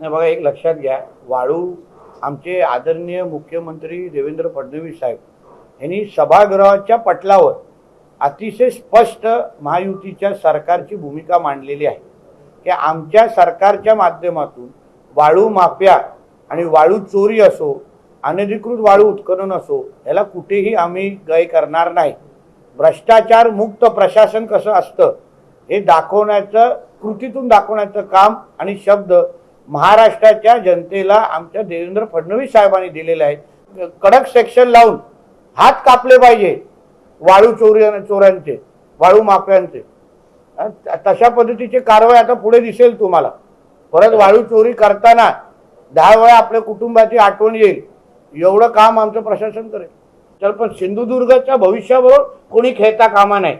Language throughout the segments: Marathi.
नाही बघा एक लक्षात घ्या. वाळू आमचे आदरणीय मुख्यमंत्री देवेंद्र फडणवीस साहेब यांनी सभागृहाच्या पटलावर अतिशय स्पष्ट महायुतीच्या सरकारची भूमिका मांडलेली आहे. की आमच्या सरकारच्या माध्यमातून वाळू माफिया आणि वाळू चोरी असो अनधिकृत वाळू उत्खनन असो याला कुठेही आम्ही गय करणार नाही. भ्रष्टाचार मुक्त प्रशासन कसं असतं हे दाखवण्याचं कृतीतून दाखवण्याचं काम आणि शब्द महाराष्ट्राच्या जनतेला आमच्या देवेंद्र फडणवीस साहेबांनी दिलेले आहेत. कडक सेक्शन लावून हात कापले पाहिजे. वाळू चोरी चोरांचे वाळू माफ्यांचे. तशा पद्धतीची कारवाई आता पुढे दिसेल तुम्हाला. परत वाळू चोरी करताना दहा वेळा आपल्या कुटुंबाची आठवण येईल. एवढं काम आमचं प्रशासन करेल. तर पण सिंधुदुर्गच्या भविष्याबरोबर कोणी खेळता कामा नाही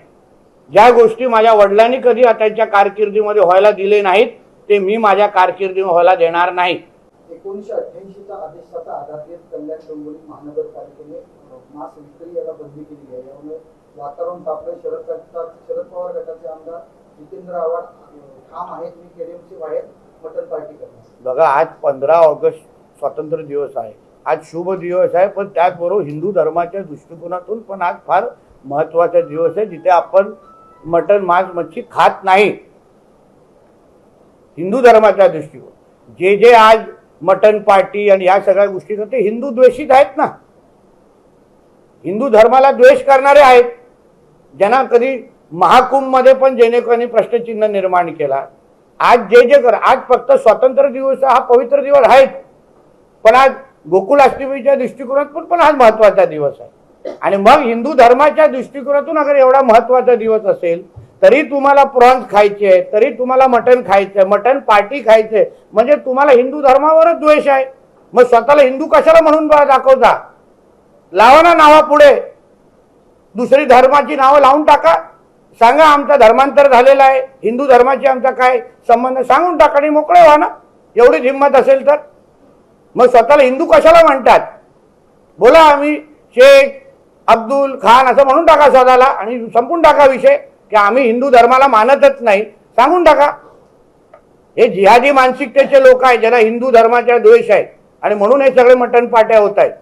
ज्या गोष्टी माझ्या वडिलांनी कधी त्यांच्या कारकिर्दीमध्ये व्हायला दिले नाहीत ते मी माझ्या कारकिर्दीमध्ये व्हायला देणार नाही. एकोणीसशे अठ्ठ्याऐंशीचा आदेशाचा आधार घेत कल्याण डोंबिवली महानगरपालिकेने मांस विक्री याला बंदी केली आहे. यामुळे वातावरण तापलं शरद शरद पवार गटाचे आमदार जितेंद्र आव्हाड ठाम आहेत. मी बाहेर मटन पार्टी करणार. बघा आज पंधरा ऑगस्ट स्वातंत्र्य दिवस आहे. आज शुभ दिवस आहे पण त्याचबरोबर हिंदू धर्माच्या दृष्टिकोनातून पण आज फार महत्त्वाचा दिवस आहे जिथे आपण मटण मांस मच्छी खात नाही. हिंदू धर्माच्या दृष्टिकोन जे जे आज मटन पार्टी आणि ह्या सगळ्या गोष्टी ते हिंदू द्वेषित आहेत ना. हिंदू धर्माला द्वेष करणारे आहेत. ज्यांना कधी महाकुंभमध्ये पण जेणेकरांनी प्रश्नचिन्ह निर्माण केला. आज जे जे कर आज फक्त स्वातंत्र्य दिवस हा पवित्र दिवस आहेच पण आज गोकुलाष्टमीच्या दृष्टिकोनातून पण आज महत्त्वाचा दिवस आहे. आणि मग हिंदू धर्माच्या दृष्टिकोनातून अगर एवढा महत्त्वाचा दिवस असेल तरी तुम्हाला प्रॉन्स खायचे तरी तुम्हाला मटण खायचंय मटण पार्टी खायचे म्हणजे तुम्हाला हिंदू धर्मावरच द्वेष आहे. मग स्वतःला हिंदू कशाला म्हणून दाखवता? लावा ना नावा पुढे. दुसरी धर्माची नावं लावून टाका. सांगा आमचा धर्मांतर झालेला आहे. हिंदू धर्माची आमचा काय संबंध? सांगून टाका आणि मोकळे व्हा ना. एवढीच हिंमत असेल तर. मग स्वतःला हिंदू कशाला म्हणतात? बोला आम्ही शेख अब्दुल खान असं म्हणून टाका स्वतःला आणि संपून टाका विषय. की आम्ही हिंदू धर्माला मानतच नाही. सांगून टाका. हे जिहादी मानसिकतेचे लोक आहेत ज्यांना हिंदू धर्माचा द्वेष आहे आणि म्हणून हे सगळे मटण पाट्या होत आहेत.